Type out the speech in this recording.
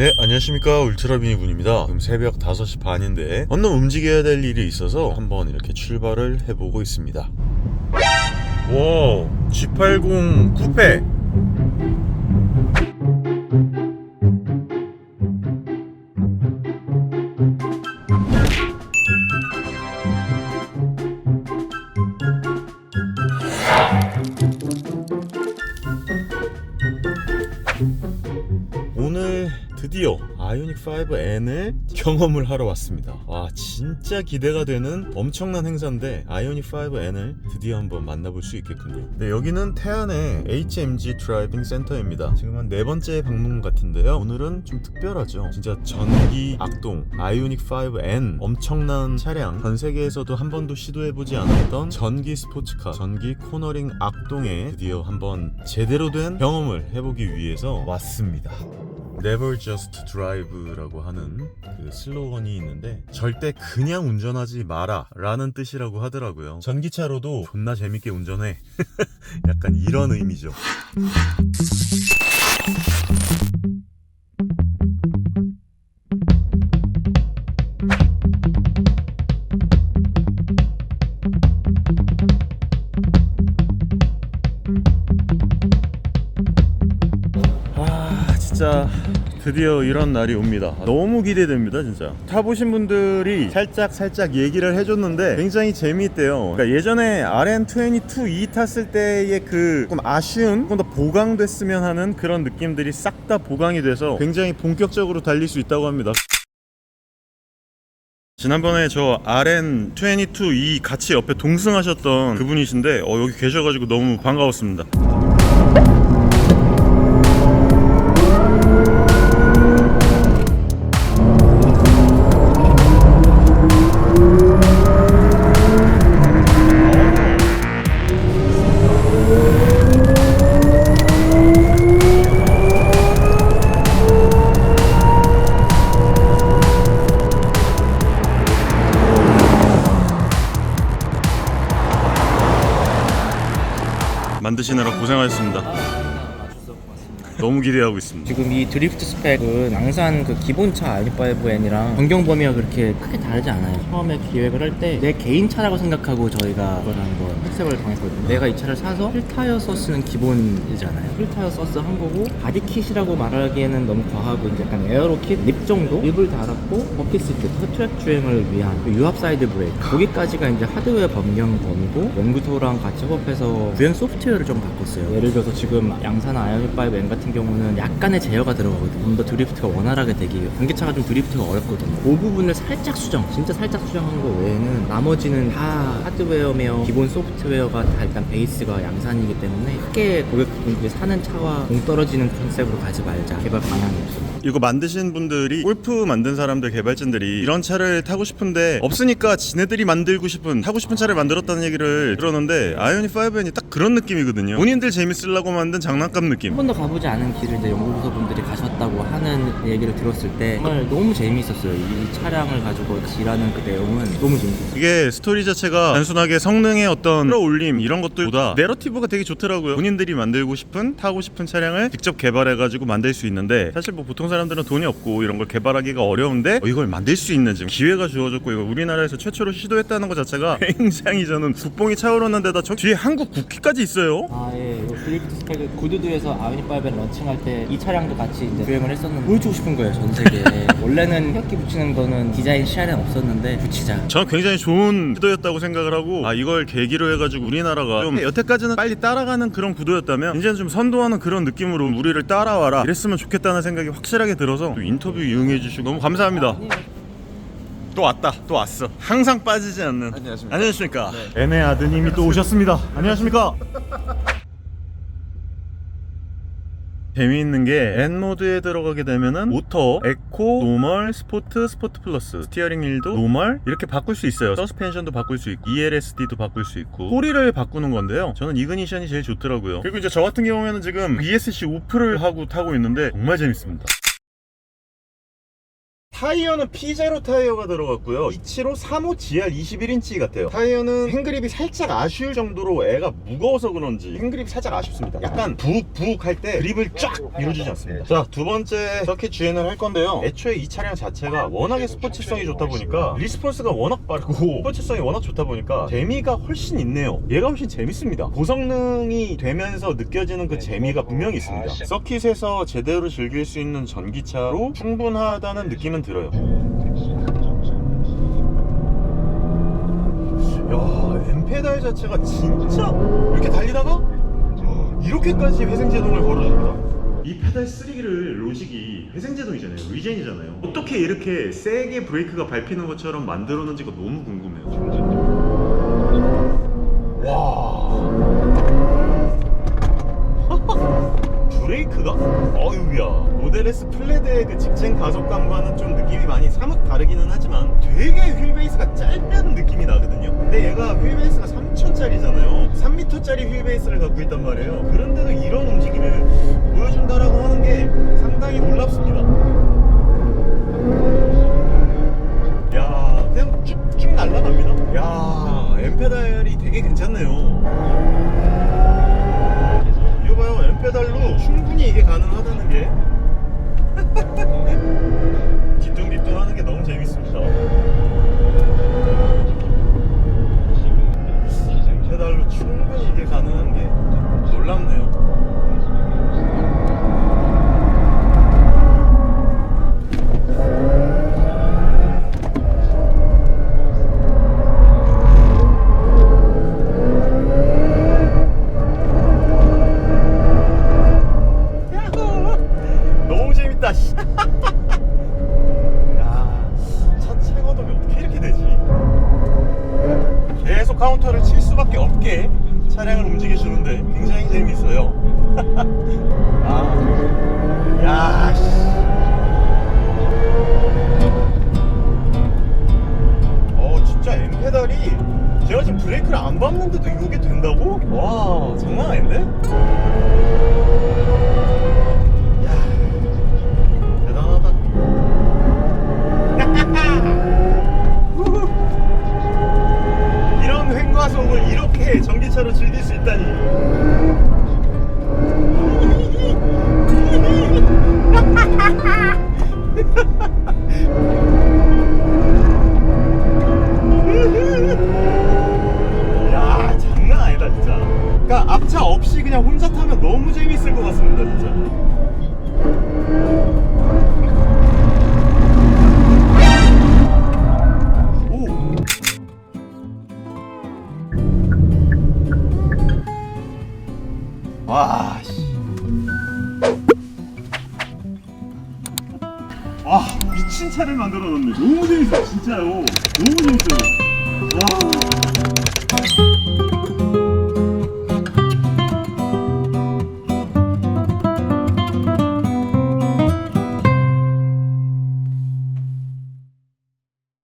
네, 안녕하십니까. 울트라비니 군입니다. 지금 새벽 5시 반인데, 언능 움직여야 될 일이 있어서 한번 이렇게 출발을 해보고 있습니다. 와, G80 쿠페. 드디어 아이오닉 5N을 경험을 하러 왔습니다. 와 진짜 기대가 되는 엄청난 행사인데 아이오닉 5N을 드디어 한번 만나볼 수 있겠군요. 네 여기는 태안의 HMG 드라이빙 센터입니다. 지금 한 네 번째 방문 같은데요. 오늘은 좀 특별하죠. 진짜 전기 악동 아이오닉 5N 엄청난 차량 전 세계에서도 한 번도 시도해보지 않았던 전기 스포츠카 전기 코너링 악동에 드디어 한번 제대로 된 경험을 해보기 위해서 왔습니다. Never Just Drive라고 하는 그 슬로건이 있는데 절대 그냥 운전하지 마라 라는 뜻이라고 하더라고요. 전기차로도 존나 재밌게 운전해. 약간 이런 의미죠. 드디어 이런 날이 옵니다. 너무 기대됩니다 진짜. 타보신 분들이 살짝 살짝 얘기를 해줬는데 굉장히 재미있대요. 그러니까 예전에 RN22E 탔을 때의 그 조금 아쉬운 조금 더 보강됐으면 하는 그런 느낌들이 싹 다 보강이 돼서 굉장히 본격적으로 달릴 수 있다고 합니다. 지난번에 저 RN22E 같이 옆에 동승하셨던 그분이신데 어, 여기 계셔가지고 너무 반가웠습니다 만드시느라 고생하셨습니다 너무 기대하고 있습니다 지금 이 드리프트 스펙은 양산 그 기본차 i5N이랑 변경 범위가 그렇게 크게 다르지 않아요. 처음에 기획을 할 때 내 개인 차라고 생각하고 저희가 그걸 한번 학습을 당했거든요. 내가 이 차를 사서 휠타이어 소스는 기본이잖아요. 휠타이어 소스 한 거고 바디킷이라고 말하기에는 너무 과하고 이제 약간 에어로킷 립 정도 립을 달았고 버킷 시트 트랙 주행을 위한 그 유압 사이드 브레이크 거기까지가 이제 하드웨어 변경 범위고 연구소랑 같이 협업해서 주행 소프트웨어를 좀 바꿨어요. 예를 들어서 지금 양산 i5N 같은 경우는 약간의 제어가 들어가거든요. 좀 더 드리프트가 원활하게 되기 위해 전기차가 좀 드리프트가 어렵거든요. 그 부분을 살짝 수정, 진짜 살짝 수정한 거 외에는 나머지는 다 하드웨어며 기본 소프트웨어가 다 일단 베이스가 양산이기 때문에 크게 고객분들이 사는 차와 동떨어지는 컨셉으로 가지 말자 개발 방향이 없습니다. 이거 만드신 분들이 골프 만든 사람들 개발진들이 이런 차를 타고 싶은데 없으니까 지네들이 만들고 싶은 타고 싶은 차를 만들었다는 얘기를 들었는데 아이오닉 5N이 딱 그런 느낌이거든요 본인들 재밌으려고 만든 장난감 느낌 한 번도 가보지 않은 길을 이제 연구소 분들이 가셨다고 하는 얘기를 들었을 때 정말 너무 재미있었어요. 이 차량을 가지고 일하는 그 내용은 너무 재밌었어요. 이게 스토리 자체가 단순하게 성능의 어떤 끌어올림 이런 것들보다 내러티브가 되게 좋더라고요 본인들이 만들고 싶은 타고 싶은 차량을 직접 개발해가지고 만들 수 있는데 사실 뭐 보통 사람들은 돈이 없고 이런 걸 개발하기가 어려운데 어, 이걸 만들 수 있는 지금 기회가 주어졌고 이거 우리나라에서 최초로 시도했다는 것 자체가 굉장히 저는 국뽕이 차오르는 데다 저 뒤에 한국 국기까지 있어요 아 예, 요 드리프트 스펙 구두두에서 아유니 5를 런 칭할 때 이 차량도 같이 이제 주행을 했었는데 보여주고 싶은 거예요 전 세계에. 원래는 혁기 붙이는 거는 디자인 시안에 없었는데 붙이자. 저는 굉장히 좋은 구도였다고 생각을 하고 아 이걸 계기로 해가지고 우리나라가 좀 여태까지는 빨리 따라가는 그런 구도였다면 이제는 좀 선도하는 그런 느낌으로 우리를 따라와라 이랬으면 좋겠다는 생각이 확실하게 들어서 또 인터뷰 이용해 주시고 너무 감사합니다 또 왔다 또 왔어 항상 빠지지 않는 안녕하십니까. 안녕하십니까 애네 아드님이 또 오셨습니다 안녕하십니까 재미있는 게 N 모드에 들어가게 되면은 모터, 에코, 노멀, 스포트, 스포트 플러스, 스티어링 휠도 노멀 이렇게 바꿀 수 있어요. 서스펜션도 바꿀 수 있고 ELSD도 바꿀 수 있고 소리를 바꾸는 건데요. 저는 이그니션이 제일 좋더라고요. 그리고 이제 저 같은 경우에는 지금 ESC 오프를 하고 타고 있는데 정말 재밌습니다. 타이어는 P0 타이어가 들어갔고요. 275 35 GR 21인치 같아요. 타이어는 핸그립이 살짝 아쉬울 정도로 애가 무거워서 그런지 핸그립이 살짝 아쉽습니다. 약간 부욱부욱 할 때 그립을 쫙 밀어주지 않습니다. 자 두 번째 서킷 주행을 할 건데요. 애초에 이 차량 자체가 워낙에 스포츠성이 좋다 보니까 리스폰스가 워낙 빠르고 스포츠성이 워낙 좋다 보니까 재미가 훨씬 있네요. 얘가 훨씬 재밌습니다. 고성능이 되면서 느껴지는 그 재미가 분명히 있습니다. 서킷에서 제대로 즐길 수 있는 전기차로 충분하다는 느낌은 들어요. 야 엠페달 자체가 진짜 이렇게 달리다가 이렇게까지 회생제동을 걸어줍니다. 이 페달 쓰리기를 로직이 회생제동이잖아요. 리젠이잖아요. 어떻게 이렇게 세게 브레이크가 밟히는 것처럼 만들어 놓은지가 너무 궁금해요. 와 브레이크가? 어유야 모델 S 플레드의 그 직진 가속감과는 좀 느낌이 많이 사뭇 다르기는 하지만 되게 휠베이스가 짧다는 느낌이 나거든요. 근데 얘가 휠베이스가 3000짜리잖아요. 3m짜리 휠베이스를 갖고 있단 말이에요. 그런데도 이런 움직임을 보여준다라고 하는 게 상당히 놀랍습니다 카운터를 칠 수밖에 없게 차량을 움직여 주는데 굉장히 재밌어요. 아, 야, 씨. 어, 진짜 엠페달이 제가 지금 브레이크를 안 밟는데도 이게 된다고? 와, 장난 아닌데? 미친 차를 만들어 놨네. 너무 재밌어, 진짜요. 너무 재밌어요. 와.